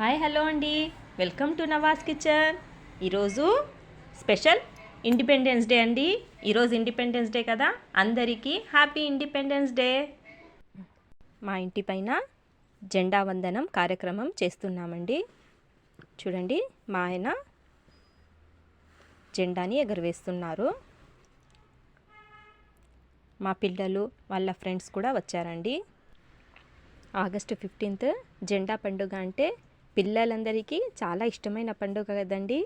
Hi hello అండి. Welcome to Nawaz kitchen. ఈరోజు special independence day అండి. ఈరోజు ఇండిపెండెన్స్ డే కదా. అందరికీ హ్యాపీ ఇండిపెండెన్స్ డే. మా ఇంటి పైన జెండా వందనం కార్యక్రమం చేస్తున్నామండి. చూడండి మా ఆయన జెండాని ఎగరవేస్తున్నారు. మా పిల్లలు వాళ్ళ ఫ్రెండ్స్ కూడా వచ్చారండి. ఆగస్టు ఫిఫ్టీన్త్ జెండా పండుగ అంటే పిల్లలందరికీ చాలా ఇష్టమైన పండుగ కదండి.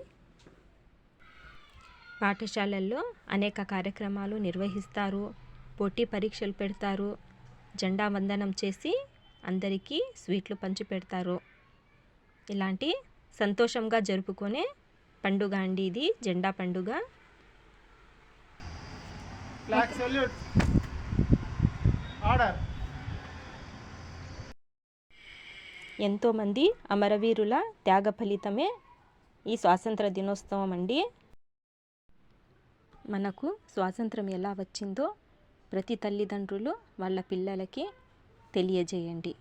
పాఠశాలల్లో అనేక కార్యక్రమాలు నిర్వహిస్తారు. పోటీ పరీక్షలు పెడతారు. జెండా వందనం చేసి అందరికీ స్వీట్లు పంచి పెడతారు. ఇలాంటి సంతోషంగా జరుపుకునే పండుగ అండి ఇది జెండా పండుగ. ఆర్డర్ ఎంతోమంది అమరవీరుల త్యాగ ఫలితమే ఈ స్వాతంత్ర దినోత్సవం అండి. మనకు స్వాతంత్రం ఎలా వచ్చిందో ప్రతి తల్లిదండ్రులు వాళ్ళ పిల్లలకి తెలియజేయండి.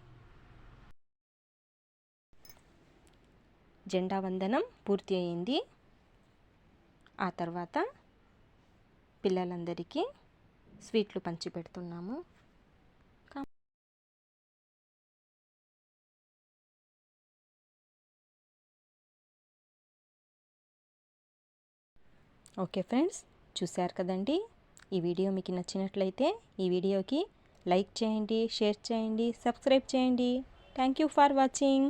జెండా వందనం పూర్తి అయింది. ఆ తర్వాత పిల్లలందరికీ స్వీట్లు పంచిపెడుతున్నాము. ఓకే ఫ్రెండ్స్ చూశారు కదండి? ఈ వీడియో మీకు నచ్చినట్లయితే ఈ వీడియోకి లైక్ చేయండి షేర్ చేయండి సబ్స్క్రైబ్ చేయండి. Thank you for watching.